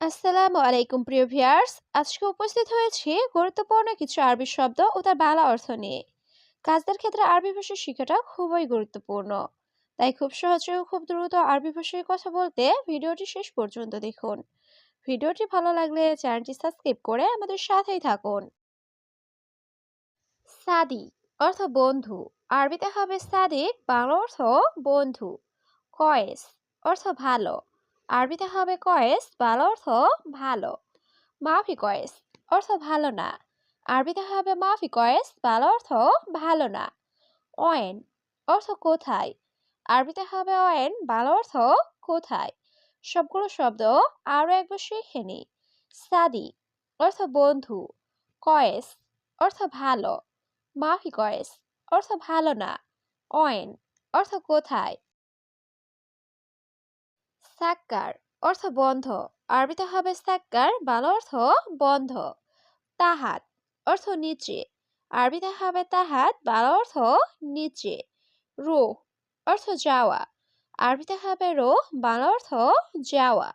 আসসালামু আলাইকুম, প্রিয় ভিউয়ার্স। আজকে উপস্থিত হয়েছি গুরুত্বপূর্ণ কিছু আরবি শব্দ ও তার বাংলা অর্থ নিয়ে। কাজদের ক্ষেত্রে আরবি ভাষা শেখাটা খুবই গুরুত্বপূর্ণ। তাই খুব সহজে ও খুব দ্রুত আরবি ভাষায় কথা বলতে ভিডিওটি শেষ পর্যন্ত দেখুন। ভিডিওটি ভালো লাগলে চ্যানেলটি সাবস্ক্রাইব করে আমাদের সাথেই থাকুন। সাদি অর্থ বন্ধু। আরবিতে হবে সাদিক, বাংলা অর্থ বন্ধু। কয়েস অর্থ ভালো। আরবিতে হবে কয়েস, বাংলা অর্থ ভালো। মাফি কয়েস, অর্থ ভালো না। আরবিতে হবে মাফি কয়েস, বাংলা অর্থ ভালো না। অয়েন, অর্থ কোথায়? আরবিতে হবে অয়েন, বাংলা অর্থ কোথায়? সবগুলো শব্দ আরও একবার শিখে নি সাদি, অর্থ বন্ধু। কয়েস, অর্থ ভালো। মাফি কয়েস, অর্থ ভালো না। অয়েন, অর্থ কোথায়? সাক্কার অর্থ বন্ধ। আরবিতে হবে সাক্কার, বাংলা অর্থ বন্ধ। তাহাত অর্থ নিচে। আরবিতে হবে তাহাত, বাংলা অর্থ নিচে। রো অর্থ যাওয়া। আরবিতে হবে রো, বাংলা অর্থ যাওয়া।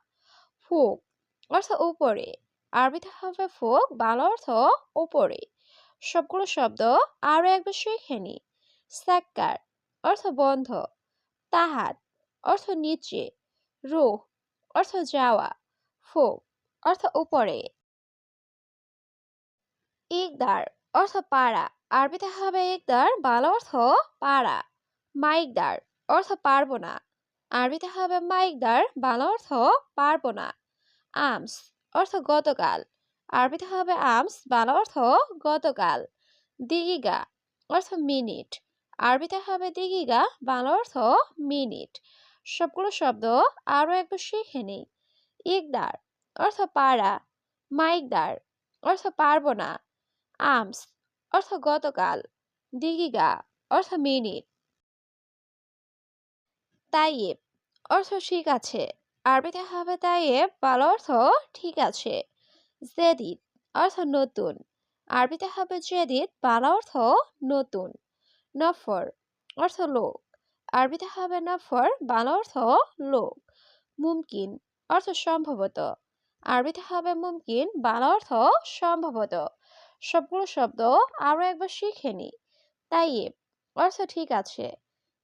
ফোক অর্থ উপরে। আরবিতে হবে ফোক, বাংলা অর্থ উপরে। সবগুলো শব্দ আরও একবার শিখে নি সাক্কার অর্থ বন্ধ। তাহাত অর্থ নিচে। রুহ, অর্থ যাওয়া ফো অর্থ উপরে। ইকদার, অর্থ পাড়া। আরবিতে হবে ইকদার, বাংলা অর্থ পাড়া। মাইকদার, অর্থ পারব না আরবিতে হবে মাইকদার, বাংলা অর্থ পারব না আমস, অর্থ গতকাল। আরবিতে হবে আমস, বাংলা অর্থ গতকাল। দিগিগা, অর্থ মিনিট। আরবিতে হবে দিগিগা, বাংলা অর্থ মিনিট। সবগুলো শব্দ আরও একবার শিখে নেই। ইকদার অর্থ পাড়া। মাইকদার অর্থ পারব না। আমস অর্থ গতকাল। দিগিগা অর্থ মিনিট। তাইয়েব অর্থ ঠিক আছে। আরবিতে হবে তাইয়েব, বাল অর্থ ঠিক আছে। জেদিদ অর্থ নতুন। আরবিতে হবে জেদিদ, বাল অর্থ নতুন। নফর অর্থ লোক। আরবিতে হবে নফর বাংলা অর্থ লোক, মুমকিন অর্থ সম্ভবত। আরবিতে হবে মুমকিন, বাংলা অর্থ সম্ভবত। সবগুলো শব্দ আরও একবার শিখে নি। তাইয়েব, অর্থ ঠিক আছে।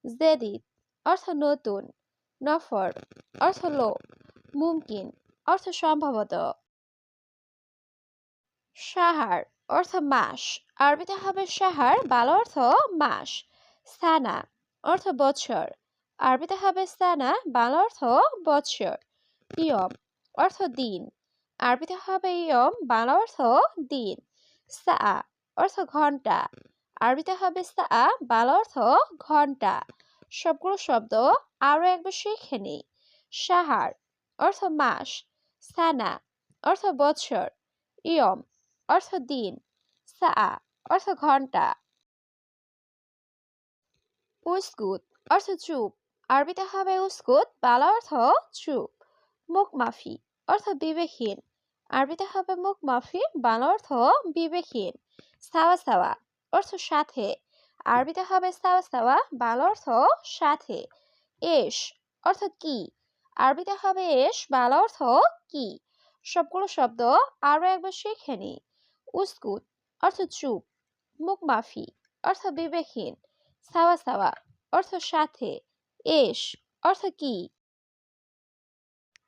জেদিদ, অর্থ নতুন। নফর, অর্থ লোক। মুমকিন, অর্থ সম্ভবত। সাহার, অর্থ মাস। আরবিতে হবে সাহার, বাল অর্থ মাস। সানা অর্থ বছর আরবিতে হবে সানা, বাংলা অর্থ বছর ইয়ম, অর্থ দিন। আরবিতে হবে ইয়ম, বাংলা অর্থ দিন। সা অর্থ ঘণ্টা। আরবিতে হবে সা বাংলা অর্থ ঘণ্টা। সবগুলো শব্দ আরও একবার শিখে নিই। সাহার, অর্থ মাস। সানা, অর্থ বছর ইয়ম, অর্থ দিন। সা অর্থ ঘণ্টা। উস্কুত অর্থ চুপ। আরবিতে হবে উস্কুত বাংলা অর্থ চুপ। মুখ মাফি অর্থ বিবেকহীন। আরবিতে হবে মুখ মাফি, বাংলা অর্থ বিবেকহীন। সাওয়া সাওয়া অর্থ সাথে। আরবিতে হবে সাওয়া সাওয়া, বাংলা অর্থ সাথে। এস অর্থ কি? আরবিতে হবে এস, বাংলা অর্থ কি? সবগুলো শব্দ আরও একবার শিখে নি। উস্কুত অর্থ চুপ। মুখ মাফি অর্থ বিবেকহীন। সাওয়া সাওয়া, অর্থ সাথে, এস, অর্থ কি?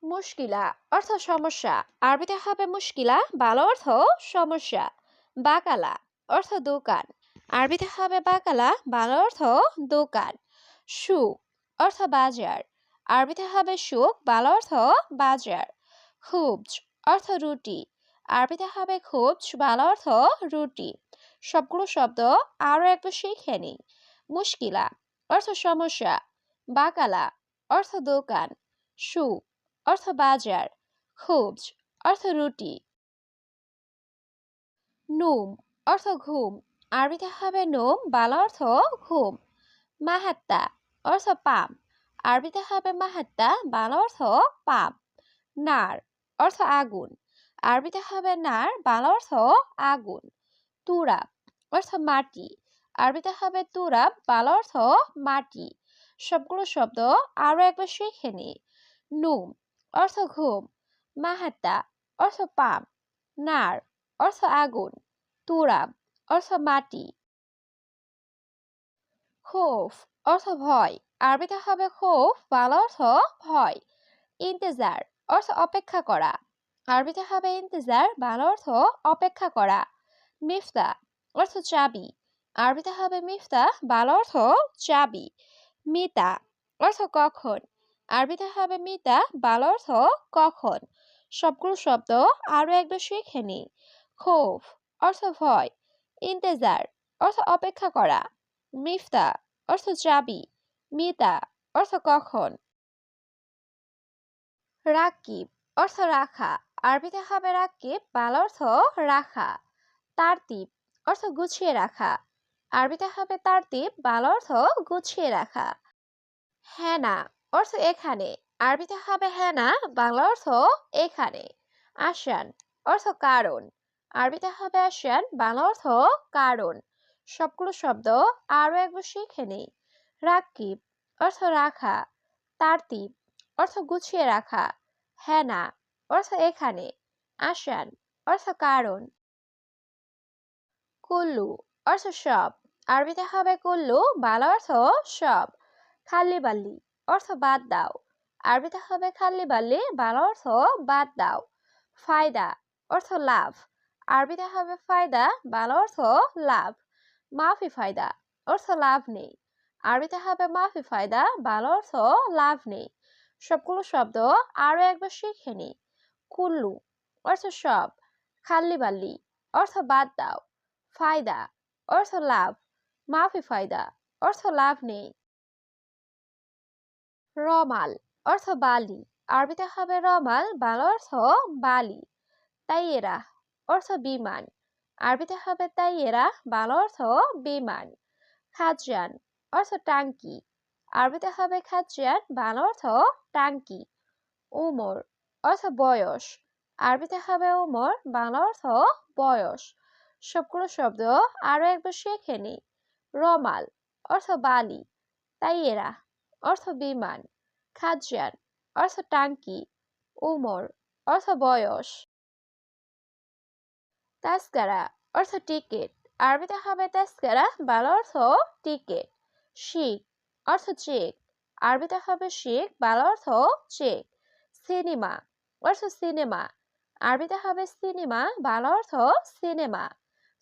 মুশকিলা, অর্থ সমস্যা। আরবিতে হবে মুশকিলা ভালো অর্থ সমস্যা। বাকালা, অর্থ দোকান। আরবিতে হবে বাকালা ভালো অর্থ দোকান। সুখ, অর্থ বাজার। আরবিতে হবে সুখ ভালো অর্থ বাজার। খুবজ, অর্থ রুটি। আরবিতে হবে খুবজ ভালো অর্থ রুটি। সবগুলো শব্দ আরও একবার শিখে নিই। মুশকিলা, অর্থ সমস্যা, বাকালা, অর্থ দোকান সুখ অর্থ বাজার, খুবজ, অর্থ রুটি। নুম, অর্থ ঘুম, আরবিতে হবে নোম, বালা অর্থ ঘুম। মাহাত্তা, অর্থ পাম, আরবিতে হবে মাহাত্তা, বালা অর্থ পাম। নার, অর্থ আগুন, আরবিতে হবে নার, বাংলা অর্থ আগুন। তুরা, অর্থ মাটি আরবিতে হবে তুরাব বাংলা অর্থ মাটি। সবগুলো শব্দ আরও একবার শিখে নি। নুম, অর্থ ঘুম। মাহাত্তা, অর্থ পাম। নার, অর্থ আগুন। তুরাব অর্থ মাটি। খোফ, অর্থ ভয়। আরবিতে হবে খোফ, বাংলা অর্থ ভয়। ইন্তেজার, অর্থ অপেক্ষা করা। আরবিতে হবে ইন্তেজার, বাংলা অর্থ অপেক্ষা করা। মিফতা, অর্থ চাবি। আরবিতে হবে মিফতা বাল অর্থ চাবি, মিতা অর্থ কখন? আরবিতে হবে মিতা, বাংলা অর্থ কখন? সবগুলো শব্দ আরও একবার শিখে নি। খোফ অর্থ ভয়, ইন্তেজার অর্থ অপেক্ষা করা মিফতা অর্থ চাবি, মিতা অর্থ কখন? রাকিব অর্থ রাখা, আরবিতে হবে রাকিব, বাংলা অর্থ রাখা, তারতিব অর্থ গুছিয়ে রাখা। আরবিতে হবে তার তারতিব বাংলা অর্থ গুছিয়ে রাখা। হেনা অর্থ এখানে, আরবিতে হবে হেনা, বাংলা অর্থ এখানে। আসান অর্থ কারণ, আরবিতে হবে আসান বাংলা অর্থ কারণ। সবগুলো শব্দ আরও একবার শিখে নেই। রাকিব অর্থ রাখা তারতিব অর্থ গুছিয়ে রাখা। হেনা অর্থ এখানে আসান অর্থ কারণ। কুল্লু অর্থ সব আরবিতে হবে কুল্লু বাংলা অর্থ সব, খাল্লি বাল্লি অর্থ বাদ দাও। আরবিতে হবে খাল্লি বাল্লি, বাংলা অর্থ বাদ দাও। ফায়দা অর্থ লাভ আরবিতে হবে ফায়দা, বাংলা অর্থ লাভ। মাফি ফায়দা অর্থ লাভ নেই। আরবিতে হবে মাফি ফায়দা, বাংলা অর্থ লাভ নেই। সবগুলো শব্দ আরও একবার শিখে নি। কুল্লু অর্থ সব, খাল্লি বাল্লি অর্থ বাদ দাও। ফায়দা অর্থ লাভ মাফি ফায়দা, অর্থ লাভ নেই। রমাল, অর্থ বালি। আরবিতে হবে রমাল, বাংলা অর্থ বালি। তাইয়েরা, অর্থ বিমান। আরবিতে হবে তাইয়েরা, বাংলা অর্থ বিমান। খাজান অর্থ টাঙ্কি। আরবিতে হবে খাজান বাংলা অর্থ টাঙ্কি। উমর, অর্থ বয়স। আরবিতে হবে উমর, বাংলা অর্থ বয়স। সবগুলো শব্দ আরও একবার শেখে নি রমাল, অর্থ বালি, তাইয়েরা, অর্থ বিমান খাজান অর্থ টাঙ্কি, উমর, অর্থ বয়স। তাস্কারা অর্থ টিকিট, আরবিতে হবে তাস্কারা বাংলা অর্থ টিকিট, শিখ, অর্থ চেক, আরবিতে হবে শিখ, বাংলা অর্থ চেক, সিনেমা, অর্থ সিনেমা, আরবিতে হবে সিনেমা, বাংলা অর্থ সিনেমা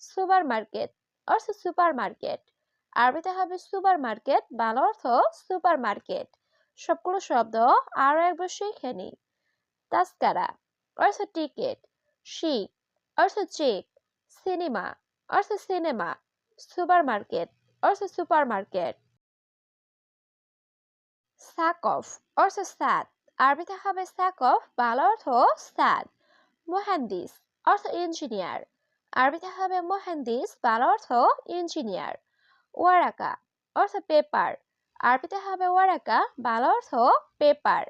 সুপার মার্কেট অর্থ সুপার মার্কেট আরবিতে হবে সুপার মার্কেট বাংলা অর্থ সুপার মার্কেট সবগুলো শব্দ আরও একবার শিখে নি। তাস্কারা, অর্থ টিকিট। শিখ, অর্থ চেক। সিনেমা, অর্থ সিনেমা। সুপার মার্কেট অর্থ সুপার মার্কেট সাকফ, অর্থ সাদ আরবিতে হবে সাকফ, বাংলা অর্থ সাদ মোহান্দিস, অর্থ ইঞ্জিনিয়ার। আরবিতে হবে মোহান্দিস, বাংলা অর্থ ইঞ্জিনিয়ার। ওয়ারাকা, অর্থ পেপার। আরবিতে হবে ওয়ারাকা বাংলা অর্থ পেপার।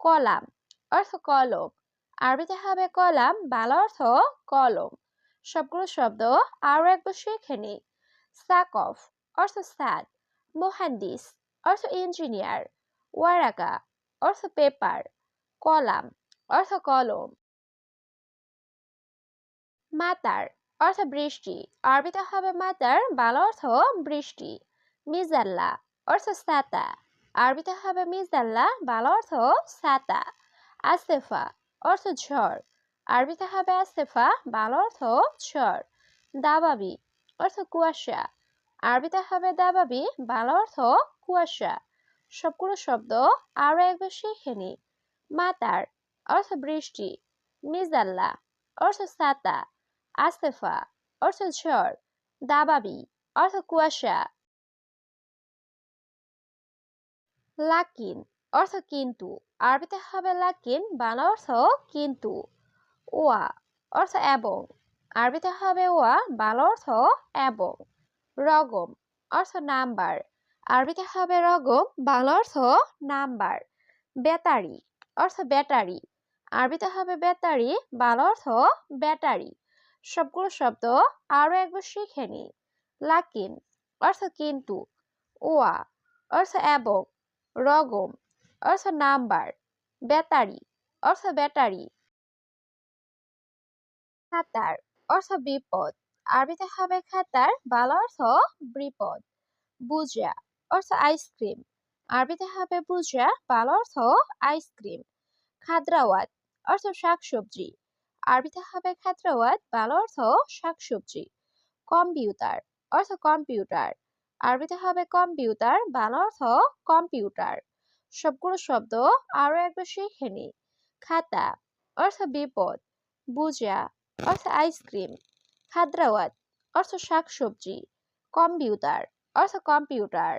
কলাম, অর্থ কলম। আরবিতে হবে কলাম বাংলা অর্থ কলম। সবগুলো শব্দ আরও একবার শিখে নি সাকফ, অর্থ সাদ মোহান্দিস অর্থ ইঞ্জিনিয়ার। ওয়ারাকা, অর্থ পেপার। কলাম, অর্থ কলম। মাতার অর্থ বৃষ্টি। আরবিতে হবে মাতার, বাল অর্থ বৃষ্টি। মিজাল্লা, অর্থ সাতা আরবিতে হবে মিজাল্লা, বাল অর্থ সাতা আসেফা অর্থ ঝড়। আরবিতে হবে আসেফা বাল অর্থ ঝড়। দাবাবি, অর্থ কুয়াশা। আরবিতে হবে দাবাবি, বাল অর্থ কুয়াশা। সবগুলো শব্দ আরও একবার শিখে নি। মাতার, অর্থ বৃষ্টি। মিজাল্লা, অর্থ সাতা আসেফা অর্থ ঝড় দাবাবি অর্থ কুয়াশা লাকিন অর্থ কিন্তু আরবিতে হবে লাকিন বাংলা অর্থ কিন্তু ওয়া অর্থ এবং আরবিতে হবে ওয়া বাংলা অর্থ এবং রগম অর্থ নাম্বার আরবিতে হবে রগম বাংলা অর্থ নাম্বার বেতারি অর্থ ব্যাটারি আরবিতে হবে বেতারি বাংলা অর্থ ব্যাটারি সবগুলো শব্দ আরও একবার শিখে নি লাকিন, অর্থ কিন্তু। ওয়া, অর্থ এবং রগম, অর্থ নাম্বার। বেতারি অর্থ ব্যাটারি। খাতার, অর্থ বিপদ। আরবিতে হবে খাতার, বাংলা অর্থ বিপদ। বুজা অর্থ আইসক্রিম। আরবিতে হবে বুজা বাংলা অর্থ আইসক্রিম। খাদ্রাওয়াত, অর্থ শাকসবজি। আরবিতে হবে খাদ্রাওয়াত বাংলা অর্থ শাকসবজি। কম্পিউটার, অর্থ কম্পিউটার। আরবিতে হবে কম্পিউটার, বাংলা অর্থ কম্পিউটার। সবগুলো শব্দ আরও একবার শিখে নি খাতা, অর্থ বিপদ। বুজা অর্থ আইসক্রিম। খাদ্রাওয়াত, অর্থ শাকসবজি। কম্পিউটার, অর্থ কম্পিউটার।